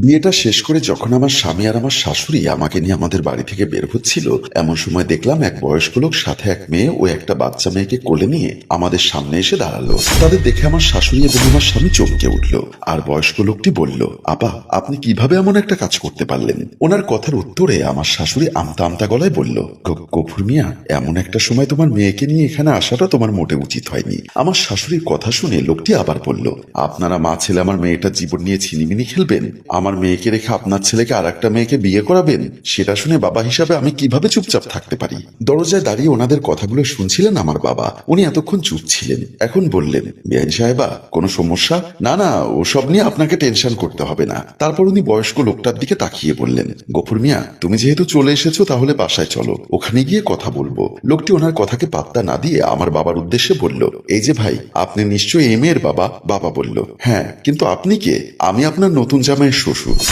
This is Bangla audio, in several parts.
বিয়েটা শেষ করে যখন আমার স্বামী আর আমার শাশুড়ি আমাকে নিয়ে আমাদের বাড়ি থেকে বের হচ্ছিল, এমন সময় দেখলাম এক বয়স্ক লোক সাথে এক মেয়ে ও একটা বাচ্চা মেয়েকে কোলে নিয়ে আমাদের সামনে এসে দাঁড়াল। তাদের দেখে আমার শাশুড়ি এবং আমার স্বামী চমকে উঠল। আর বয়স্ক লোকটি বলল, আপা, আপনি কীভাবে এমন একটা কাজ করতে পারলেন? ওনার কথার উত্তরে আমার শাশুড়ি আমতা আমতা গলায় বলল, "গ- গফুর মিয়া, এমন একটা সময় তোমার মেয়েকে নিয়ে এখানে আসাটা তোমার মোটে উচিত হয়নি। আমার শাশুড়ির কথা শুনে লোকটি আবার বলল, আপনারা মা ছেলে আমার মেয়েটার জীবন নিয়ে ছিনিমিনি খেলবেন আমার মেয়েকে রেখে আপনার ছেলেকে আর একটা মেয়েকে বিয়ে করাবেন, সেটা শুনে বাবা হিসাবে আমি কীভাবে চুপচাপ থাকতে পারি? দরজায় দাঁড়িয়ে ওনাদের কথাগুলো শুনছিলেন আমার বাবা। উনি এতক্ষণ চুপ ছিলেন। এখন বললেন, বিআইন সাহেবা, কোনো সমস্যা? না না, ওসব নিয়ে আপনাকে টেনশন করতে হবে না। তারপর উনি বয়স্ক লোকটার দিকে তাকিয়ে বললেন গফুর মিয়া, তুমি যেহেতু চলে এসেছ, তাহলে বাসায় চলো। ওখানে গিয়ে কথা বলব। লোকটি ওনার কথাকে পাত্তা না দিয়ে আমার বাবার উদ্দেশ্যে বলল, এই যে ভাই, আপনি নিশ্চয়ই এম এর বাবা। বাবা বলল হ্যাঁ কিন্তু আপনি কে? আমি আপনার নতুন জামাইয়ের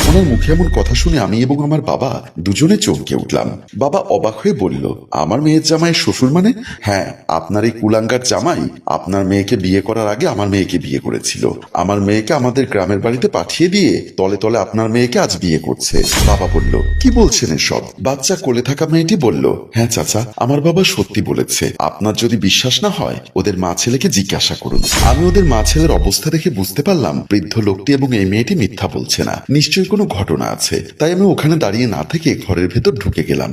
ওনার মুখে এমন কথা শুনে আমি এবং আমার বাবা দুজনে চমকে উঠলাম। বাবা অবাক হয়ে বলল, আমার মেয়ের জামাইয়ের শ্বশুর মানে? হ্যাঁ আপনার এই কুলাঙ্গার জামাই আপনার মেয়েকে বিয়ে করার আগে আমার মেয়েকে বিয়ে করেছিল। আমার মেয়েকে আমাদের গ্রামের বাড়িতে পাঠিয়ে দিয়ে তলে তলে আপনার মেয়েকে আজ বিয়ে করছে। বাবা বলল, কি বলছেন এসব? বাচ্চা কোলে থাকা মেয়েটি বলল হ্যাঁ চাচা, আমার বাবা সত্যি বলেছে। আপনার যদি বিশ্বাস না হয়, ওদের মা ছেলেকে জিজ্ঞাসা করুন। আমি ওদের মা ছেলের অবস্থা দেখে বুঝতে পারলাম, বৃদ্ধ লোকটি এবং এই মেয়েটি মিথ্যা বলছে না। নিশ্চয়ই কোনো ঘটনা আছে। তাই আমি ওখানে দাঁড়িয়ে না থেকে ঘরের ভেতর ঢুকে গেলাম।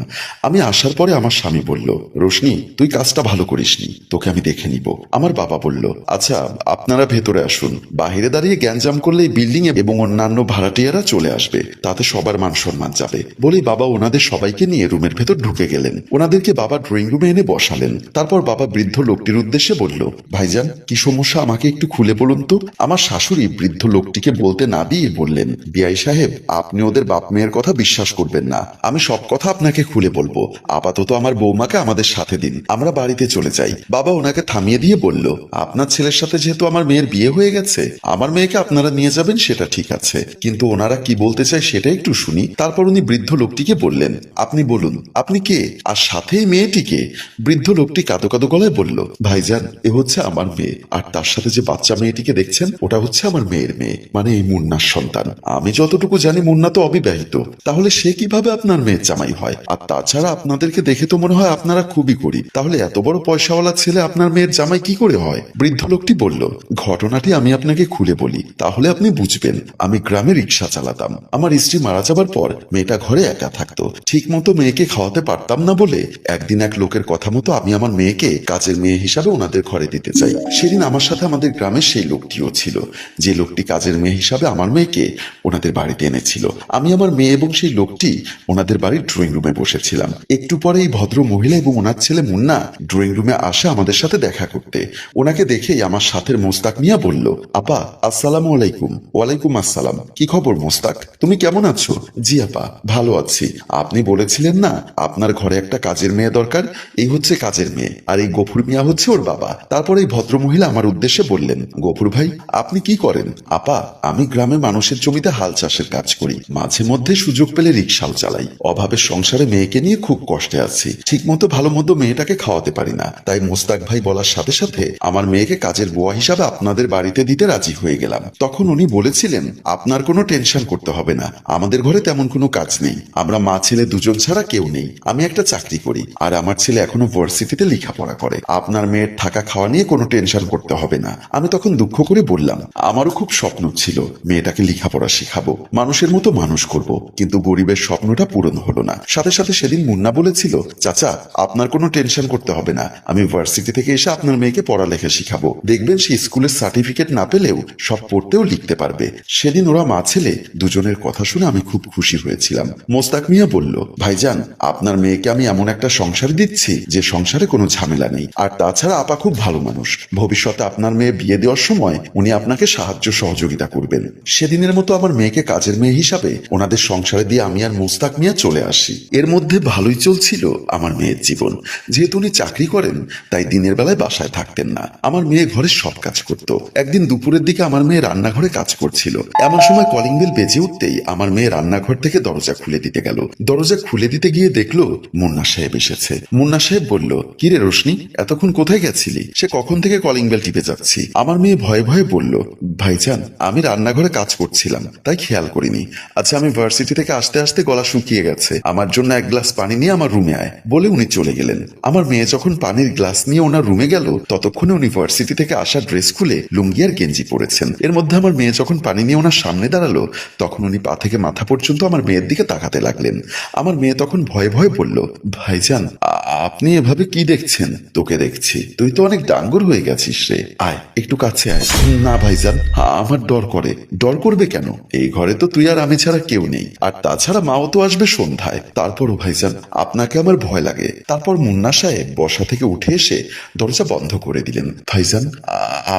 আমি আসার পরে আমার স্বামী বলল, রোশনি, তুই কাজটা ভালো করিসনি। তোকে আমি দেখে নিব। আমার বাবা বলল আচ্ছা আপনারা ভেতরে আসুন। বাহিরে দাঁড়িয়ে জ্ঞানজাম করলে বিল্ডিং এবং অন্যান্য ভাড়াটিয়ারা চলে আসবে। তাতে সবার মান সম্মান যাবে। বলেই বাবা ওনাদের সবাইকে নিয়ে রুমের ভেতর ঢুকে গেলেন। ওনাদেরকে বাবা ড্রয়িং রুমে এনে বসালেন। তারপর বাবা বৃদ্ধ লোকটির উদ্দেশ্যে বলল, ভাইজান, কি সমস্যা আমাকে একটু খুলে বলুন তো? আমার শাশুড়ি বৃদ্ধ লোকটিকে বলতে না দিয়ে বললেন, বিআই সাহেব, আপনি ওদের বাপ মেয়ের কথা বিশ্বাস করবেন না। আমি সব কথা আপনাকে খুলে বলব। আপাতত আমার বৌমাকে আমাদের সাথে দিন। আমরা বাড়িতে চলে যাই। বাবা ওনাকে থামিয়ে দিয়ে বলল, আপনার ছেলের সাথে যেহেতু আমার মেয়ের বিয়ে হয়ে গেছে, আমার মেয়েকে আপনারা নিয়ে যাবেন সেটা ঠিক আছে। কিন্তু ওনারা কি বলতে চায় সেটা একটু শুনি। তারপর উনি বৃদ্ধ লোকটিকে বললেন, আপনি বলুন, আপনি কে? আর সাথে মেয়েটিকে বৃদ্ধ লোকটি কাঁদো কাঁদো গলায় বলল, ভাইজান, এ হচ্ছে আমার মেয়ে। আর তার সাথে যে বাচ্চা মেয়েটিকে দেখছেন, ওটা হচ্ছে আমার মেয়ের মেয়ে মানে এই মুন্নার সন্তান। আমি যতটুকু জানি মুন্না তো অবিবাহিত। তাহলে সে কীভাবে আপনার মেয়ের জামাই হয়? আর তাছাড়া আপনাদেরকে দেখে তো মনে হয় আপনারা খুবই গরিব। তাহলে এত বড় পয়সাওয়ালা ছেলে আপনার মেয়ের জামাই কি করে হয়? বৃদ্ধ লোকটি বলল, ঘটনাটি আমি আপনাকে খুলে বলি। তাহলে আপনি বুঝবেন, আমি গ্রামে রিক্সা চালাতাম। আমার স্ত্রী মারা যাবার পর মেয়েটা ঘরে একা থাকতো। ঠিক মতো মেয়েকে খাওয়াতে পারতাম না বলে একদিন এক লোকের কথা মতো আমি আমার মেয়েকে কাজের মেয়ে হিসাবে ওনাদের ঘরে দিতে চাই। সেদিন আমার সাথে আমাদের গ্রামের সেই লোকটিও ছিল। যে লোকটি কাজের মেয়ে হিসাবে আমার মেয়েকে ওনাদের বাড়িতে এনেছিল। আমি আমার মেয়ে এবং সেই লোকটি ওনাদের বাড়ির ড্রয়িং রুমে বসেছিলাম। একটু পরে এই ভদ্র মহিলা এবং ওনার ছেলে মুন্না ড্রয়িং রুমে আসে আমাদের সাথে দেখা করতে। ওনাকে দেখেই আমার সাথের মোস্তাক মিয়া বলল, আপা, আসসালামু আলাইকুম। ওয়ালাইকুম আসসালাম। কি খবর মোস্তাক? তুমি কেমন আছো? জি আপা, ভালো আছি। আপনি বলেছিলেন না, আপনার ঘরে একটা কাজের মেয়ে দরকার? এই হচ্ছে কাজের মেয়ে। আর এই গফুর মিয়া হচ্ছে ওর বাবা। তারপর এই ভদ্র মহিলা আমার উদ্দেশ্যে বললেন, গফুর ভাই, আপনি কি করেন? আপা, আমি গ্রামে মানুষের জমিতে হাল চাষের কাজ করি। মাঝে মধ্যে সুযোগ পেলে রিক্সাও চালাই। অভাবের সংসারে মেয়েকে নিয়ে খুব কষ্টে আছি। ঠিক মতো ভালো মন্দ মেয়েটাকে খাওয়াতে পারি না। তাই মোস্তাক ভাই বলার সাথে সাথে আমার মেয়েকে কাজের বুয়া হিসাবে আপনাদের বাড়িতে দিতে রাজি হয়ে গেলাম। তখন উনি বলেছিলেন, আপনার কোনো টেনশন করতে হবে না। আমাদের ঘরে তেমন কোনো কাজ নেই। আমরা মা ছেলে দুজন ছাড়া কেউ নেই। আমি একটা চাকরি করি। আর আমার ছেলে এখনও ভার্সিটিতে লেখাপড়া করে। আপনার মেয়ের থাকা খাওয়া নিয়ে কোনো টেনশন করতে হবে না। আমি তখন দুঃখ করে বললাম, আমারও খুব স্বপ্ন ছিল মেয়েটাকে লেখাপড়া শেখাবো। মানুষের মতো মানুষ করব। কিন্তু গরিবের স্বপ্নটা পূরণ হলো না। সাথে সাথে সেদিন মুন্না বলেছিল, চাচা, আপনার কোনো টেনশন করতে হবে না। আমি ভার্সিটি থেকে এসে আপনার মেয়েকে পড়ালেখা শিখাবো। দেখবেন সে স্কুলের সার্টিফিকেট না পেলেও সব পড়তেও লিখতে পারবে। সেদিন ওরা মা ছেলে দুজনের কথা শুনে আমি খুব খুশি হয়েছিলাম। মোস্তাক মিয়া বলল, ভাইজান, আপনার মেয়েকে আমি এমন একটা সংসার দিচ্ছি যে সংসারে কোনো ঝামেলা নেই। আর তাছাড়া আপা খুব ভালো মানুষ। ভবিষ্যতে আপনার মেয়ে বিয়ে দেওয়ার সময় উনি আপনাকে সাহায্য সহযোগিতা করবেন। সেদিনের মতো আমার মেয়েকে কাজের মেয়ে হিসাবে ওনাদের সংসারে দিয়ে আমি আর মোস্তাক মিয়া চলে আসি। এর মধ্যে ভালোই চলছিল আমার মেয়ের জীবন। যেহেতু উনি চাকরি করেন, তাই দিনের বেলায় বাসায় থাকতেন না। আমার মেয়ে ঘরে সব কাজ করত। একদিন দুপুরের দিকে আমার মেয়ে রান্নাঘরে কাজ করছিল। এমন সময় কলিং বেল বেজে উঠতেই আমার মেয়ে রান্নাঘর থেকে দরজা খুলে দিতে গেল। দরজা খুলে দিতে গিয়ে দেখল মুন্না সাহেব এসেছে। মুন্না সাহেব বলল, কিরে রোশনি, এতক্ষণ কোথায় গেছিলি? সে কখন থেকে কলিং বেল টিপে যাচ্ছি? আমার মেয়ে ভয়ে ভয়ে বলল, ভাইজান, আমি রান্নাঘরে কাজ করছিলাম, তাই খেয়াল করিনি। আচ্ছা আমি ভার্সিটি থেকে আসতে আসতে গলা শুকিয়ে গেছে। আমার জন্য এক গ্লাস পানি নিয়ে আমার রুমে আয় বলে উনি চলে গেলেন। আমার মেয়ে যখন পানির গ্লাস নিয়ে ওনার রুমে গেল, ততক্ষণে উনি ভার্সিটি থেকে আসা ড্রেস খুলে লুঙ্গি আর গেঞ্জি পরেছেন। এর মধ্যে আমার মেয়ে যখন পানি নিয়ে ওনার সামনে দাঁড়াল, তখন উনি পা থেকে মাথা পর্যন্ত আমার মেয়ের দিকে তাকাতে লাগলেন। আমার মেয়ে তখন ভয়ে ভয়ে বলল, ভাইজান আপনি এভাবে কি দেখছেন? তোকে দেখছি। তুই তো অনেক ডাঙ্গর হয়ে গেছিস রে। আয়, একটু কাছে আয়। না ভাইজান, আমার ডর করে। ডর করবে কেন? এই ঘরে তো তুই আর আমি ছাড়া কেউ নেই। আর তাছাড়া মাও তো আসবে সন্ধ্যায়। তারপরও ভাইজান, আপনাকে আমার ভয় লাগে। তারপর মুন্না সাহেব বসা থেকে উঠে এসে দরজা বন্ধ করে দিলেন। ভাইজান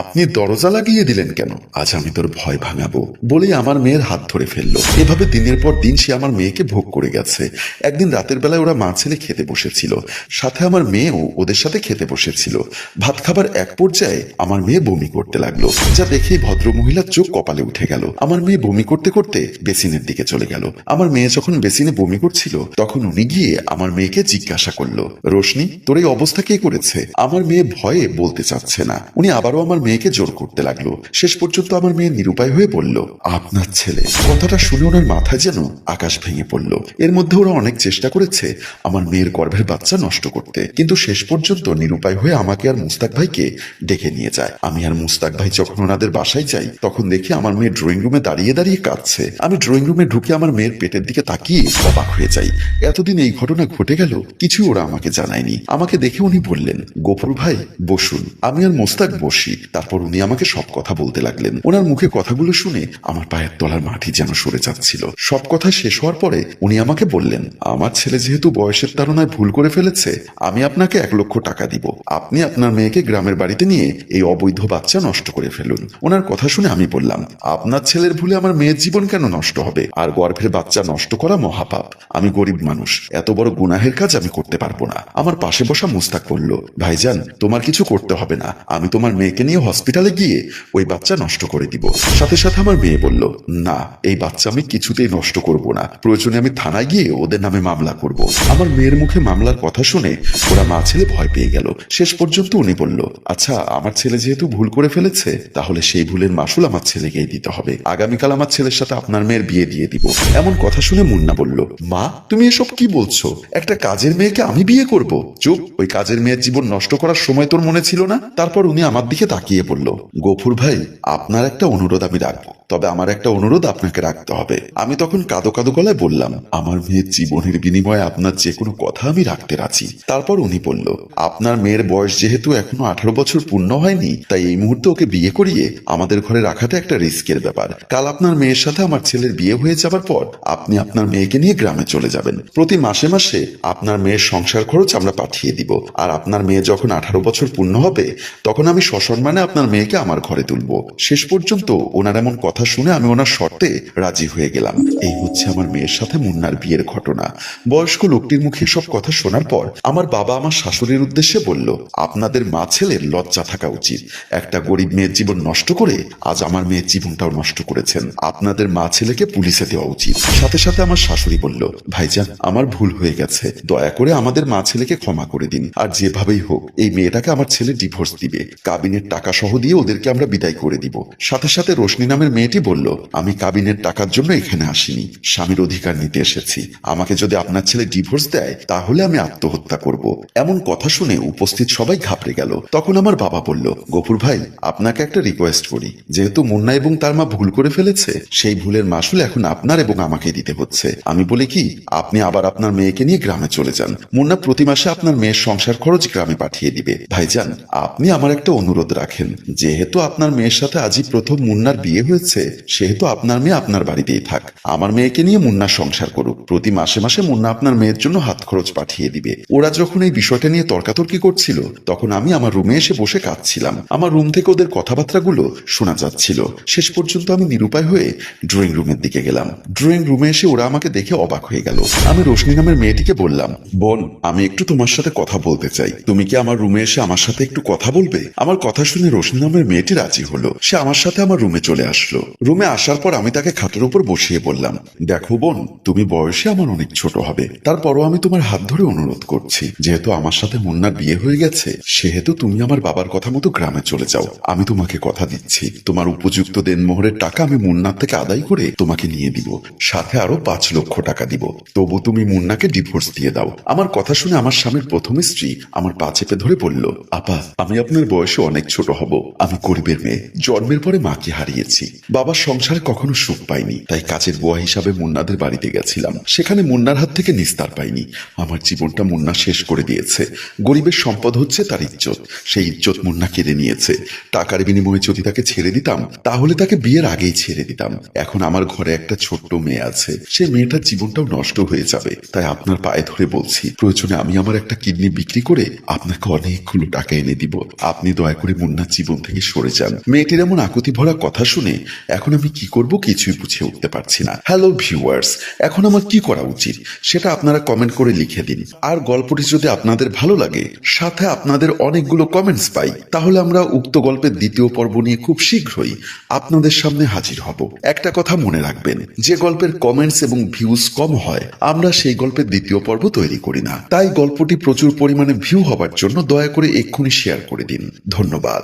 আপনি দরজা লাগিয়ে দিলেন কেন? আজ আমি তোর ভয় ভাঙাবো বলেই আমার মেয়ের হাত ধরে ফেলল। এভাবে দিনের পর দিন সে আমার মেয়েকে ভোগ করে গেছে। একদিন রাতের বেলায় ওরা মা ছেলে খেতে বসেছিল। সাথে আমার মেয়েও ওদের সাথে খেতে বসেছিল। ভাত খাবার এক পর্যায়ে আমার মেয়ে বমি করতে লাগল। যা দেখেই ভদ্র মহিলার চোখ কপালে উঠে গেল। আমার মেয়ে বমি করতে করতে করতে বেসিনের দিকে চলে গেল। আমার মেয়ে যখন বেসিনে বমি করছিল, তখন উনি গিয়ে আমার মেয়েকে জিজ্ঞাসা করল, রোশনি, তোর এই অবস্থা কে করেছে? আমার মেয়ে ভয়ে বলতে চাচ্ছে না। উনি আবারও আমার মেয়েকে জোর করতে লাগল। শেষ পর্যন্ত আমার মেয়ে নিরুপায় হয়ে বলল, আপনার ছেলে। কথাটা শুনে ওনার মাথায় যেন আকাশ ভেঙে পড়ল। এর মধ্যে ওরা অনেক চেষ্টা করেছে আমার মেয়ের গর্ভের বাচ্চা নষ্ট করতে। কিন্তু শেষ পর্যন্ত নিরুপায় হয়ে আমাকে আর মুস্তাক ভাইকে ডেকে নিয়ে যায়। আমি আর মুস্তাক ভাই যখন ওনাদের বাসায় যাই, তখন দেখি আমার মেয়ে ড্রয়িং রুমে দাঁড়িয়ে দাঁড়িয়ে কাঁদছে আমি ড্রয়িং রুমে ঢুকে আমার মেয়ের পেটের দিকে তাকিয়ে অবাক হয়ে যাই। এতদিন এই ঘটনা ঘটে গেল, কিছু ওরা আমাকে জানায়নি। আমাকে দেখে উনি বললেন গোপুর ভাই, বসুন। আমি আর মোস্তাক বসি। তারপর উনি আমাকে সব কথা বলতে লাগলেন। ওনার মুখে কথাগুলো শুনে আমার পায়ের তলার মাটি যেন সরে যাচ্ছিল। সব কথা শেষ হওয়ার পরে উনি আমাকে বললেন, আমার ছেলে যেহেতু বয়সের তাড়নায় ভুল করে ফেলেছে, আমি আপনাকে এক লক্ষ টাকা দিব। আপনি আপনার মেয়েকে গ্রামের বাড়িতে নিয়ে এই অবৈধ বাচ্চা নষ্ট করে ফেলুন। ওনার কথা শুনে আমি বললাম, আপনার ছেলের ভুলে আমার মেয়ের জীবন কেন নষ্ট হবে? আর গর্ভের বাচ্চা নষ্ট করা মহাপাপ। আমি গরিব মানুষ। এত বড় গুনাহের কাজ আমি করতে পারব না। আমার পাশে বসা মুস্তাক বলল, ভাইজান, তোমার কিছু করতে হবে না। আমি তোমার মেয়েকে নিয়ে হসপিটালে গিয়ে ওই বাচ্চা নষ্ট করে দিব। সাথে সাথে আমার মেয়ে বলল, না, এই বাচ্চা আমি কিছুতেই নষ্ট করব না। প্রয়োজনে আমি থানায় গিয়ে ওদের নামে মামলা করব। আমার মেয়ের মুখে মামলার কথা শুনে ওরা মা ছেলে ভয় পেয়ে গেল। শেষ পর্যন্ত উনি বলল আচ্ছা আমার ছেলে যেহেতু ভুল করে ফেলেছে, তাহলে সেই ভুলের মাসুল আমার ছেলেকেই দিতে হবে। আগামীকাল আমার ছেলের সাথে আপনার মেয়ের বিয়ে দিয়ে দিব। এমন কথা শুনে মুন্না বলল, মা, তুমি এসব কি বলছো? একটা কাজের মেয়েকে আমি বিয়ে করব? চুপ, ওই কাজের মেয়ের জীবন নষ্ট করার সময় তোর মনে ছিল না? তারপর উনি আমার দিকে তাকিয়ে বলল গফুর ভাই, আপনার একটা অনুরোধ আমি রাখব। তবে আমার একটা অনুরোধ আপনাকে রাখতে হবে। আমি তখন কাদো কাদো গলায় বললাম, আমার মেয়ের জীবনের বিনিময়ে আপনার যে কোনো কথা আমি রাখতে রাজি। তারপর উনি বলল, আপনার মেয়ের বয়স যেহেতু এখনও আঠারো বছর পূর্ণ হয়নি, তাই এই মুহূর্তে ওকে বিয়ে করিয়ে আমাদের ঘরে রাখাটা একটা রিস্কের ব্যাপার। কাল আপনার মেয়ের সাথে আমার ছেলের বিয়ে হয়ে যাবার পর আপনি আপনার মেয়েকে নিয়ে গ্রামে চলে যাবেন। প্রতি মাসে মাসে আপনার মেয়ের সংসার খরচ আমরা পাঠিয়ে দিব। আর আপনার মেয়ে যখন আঠারো বছর পূর্ণ হবে, তখন আমি সসম্মানে আপনার মেয়েকে আমার ঘরে তুলব। শেষ পর্যন্ত ওনার এমন কথা শুনে আমি ওনার শর্তে রাজি হয়ে গেলাম। এই হচ্ছে আমার মেয়ের সাথে মুন্নার বিয়ের ঘটনা। বয়স্ক লোকটির মুখে সব কথা শোনার পর আমার বাবা আমার শাশুড়ির উদ্দেশ্যে বলল, আপনাদের মা ছেলের লজ্জা থাকা উচিত। একটা গরিব মেয়ের জীবন নষ্ট করে আজ আমার মেয়ের জীবনটাও নষ্ট করেছেন। আপনাদের মা ছেলেকে পুলিশে দেওয়া উচিত। সাথে সাথে আমার শাশুড়ি বলল, ভাইজান, আমার ভুল হয়ে গেছে। দয়া করে আমাদের মা ছেলেকে ক্ষমা করে দিন। আর যেভাবেই হোক, এই মেয়েটাকে আমার ছেলে ডিভোর্স দিবে। কাবিনের টাকা সহ দিয়ে ওদেরকে আমরা বিদায় করে দিব। সাথে সাথে রোশনি নামের মেয়েটি বলল, আমি কাবিনের টাকার জন্য এখানে আসিনি। স্বামীর অধিকার নিতে এসেছি। আমাকে যদি আপনার ছেলে ডিভোর্স দেয়, তাহলে আমি আত্মহত্যা করব। এমন কথা শুনে উপস্থিত সবাই ঘাবড়ে গেল। তখন আমার বাবা বলল গফুর ভাই, আপনাকে একটা রিকোয়েস্ট করি। যেহেতু মুন্না এবং তার মা ভুল করে ফেলেছে সেই ভুলের মাসুল এখন আপনার এবং আমাকে দিতে হচ্ছে। আমি বলি কি, আপনি আবার আপনার মেয়েকে নিয়ে গ্রামে চলে যান। মুন্না প্রতি মাসে আপনার মেয়ের সংসার খরচ গ্রামে পাঠিয়ে দিবে। ভাইজান, আপনি আমার একটা অনুরোধ রাখেন। যেহেতু আপনার মেয়ের সাথে আজই প্রথম মুন্নার বিয়ে হয়েছে, সেহেতু আপনার মেয়ে আপনার বাড়িতেই থাক। আমার মেয়েকে নিয়ে মুন্না সংসার করুক। প্রতি মাসে মাসে মুন্না আপনার মেয়ের জন্য হাত খরচ পাঠিয়ে দিবে। ওরা যখন এই বিষয়টা নিয়ে তর্কাতর্কি করছিল, তখন আমি আমার রুমে এসে বসে কাঁদছিলাম। আমার রুম থেকে ওদের কথাবার্তাগুলো শোনা যাচ্ছিল। শেষ পর্যন্ত আমি নিরুপায় হয়ে ড্রয়িং রুমের দিকে গেলাম। ড্রয়িং রুমে এসে ওরা আমাকে দেখে অবাক হয়ে গেল। আমি রোশনি নামের মেয়েটিকে বললাম, বোন, আমি একটু তোমার সাথে কথা বলতে চাই। তুমি কি আমার রুমে এসে আমার সাথে একটু কথা বলবে? আমার কথা শুনে রোশনি নামের মেয়েটি রাজি হলো। সে আমার সাথে আমার রুমে চলে আসলো। রুমে আসার পর আমি তাকে খাটের উপর বসিয়ে বললাম, দেখো বোন, তুমি বয়সে আমার অনেক ছোট হবে। তারপরও আমি তোমার হাত ধরে অনুরোধ করছি। যেহেতু আমার সাথে মুন্নার বিয়ে হয়ে গেছে, সেহেতু তুমি আমার বাবার কথা মতো গ্রামে চলে যাও। আমি তোমাকে কথা দিচ্ছি। তোমার উপযুক্ত দেনমোহরের টাকা আমি মুন্নার থেকে থেকে আদায় করে তোমাকে নিয়ে দিব। সাথে আরও পাঁচ লক্ষ টাকা দিব। তবু তুমি মুন্নাকে ডিভোর্স দিয়ে দাও। আমার কথা শুনে আমার স্বামীর প্রথম স্ত্রী আমার পা চেপে ধরে বলল, আপা, আমি আপনার বয়সে অনেক ছোট হব। আমি গরিবের মেয়ে। জন্মের পরে মাকে হারিয়েছি। বাবার সংসারে কখনো সুখ পাইনি তাই কাজের বুয়া হিসাবে মুন্নাদের বাড়িতে গেছিলাম। সেখানে মুন্নার হাত থেকে নিস্তার পাইনি। আমার জীবনটা মুন্না শেষ করে দিয়েছে। গরিবের সম্পদ হচ্ছে তার ইজ্জত। সেই ইজ্জত মুন্না কেড়ে নিয়েছে। টাকার বিনিময়ে যদি তাকে ছেড়ে দিতাম, তাহলে তাকে বিয়ের আগেই ছেড়ে দিতাম। এখন আমার ঘরে একটা ছোট্ট মেয়ে আছে। সেই মেয়েটার জীবনটাও নষ্ট হয়ে যাবে। তাই আপনার পায়ে ধরে বলছি, প্রয়োজনে আমি আমার একটা কিডনি বিক্রি করে আপনাকে অনেকগুলো টাকা এনে দিব। আপনি দয়া করে মুন্নার জীবন থেকে সরে যান। মেয়েটির এমন আকুতি ভরা কথা শুনে এখন আমি কি করব কিছুই বুঝে উঠতে পারছি না। হ্যালো ভিউয়ার্স, এখন আমার কি করা উচিত? সেটা আপনারা কমেন্ট করে লিখে দিন। আর গল্পটি যদি আপনাদের ভালো লাগে, সাথে আপনাদের অনেকগুলো কমেন্টস পাই, তাহলে আমরা উক্ত গল্পের দ্বিতীয় পর্ব নিয়ে খুব শীঘ্রই আপনাদের সামনে হাজির হব। একটা কথা মনে রাখবেন, যে গল্পের কমেন্টস এবং ভিউজ কম হয়, আমরা সেই গল্পের দ্বিতীয় পর্ব তৈরি করি না। তাই গল্পটি প্রচুর পরিমাণে ভিউ হবার জন্য দয়া করে এক্ষুনি শেয়ার করে দিন। ধন্যবাদ।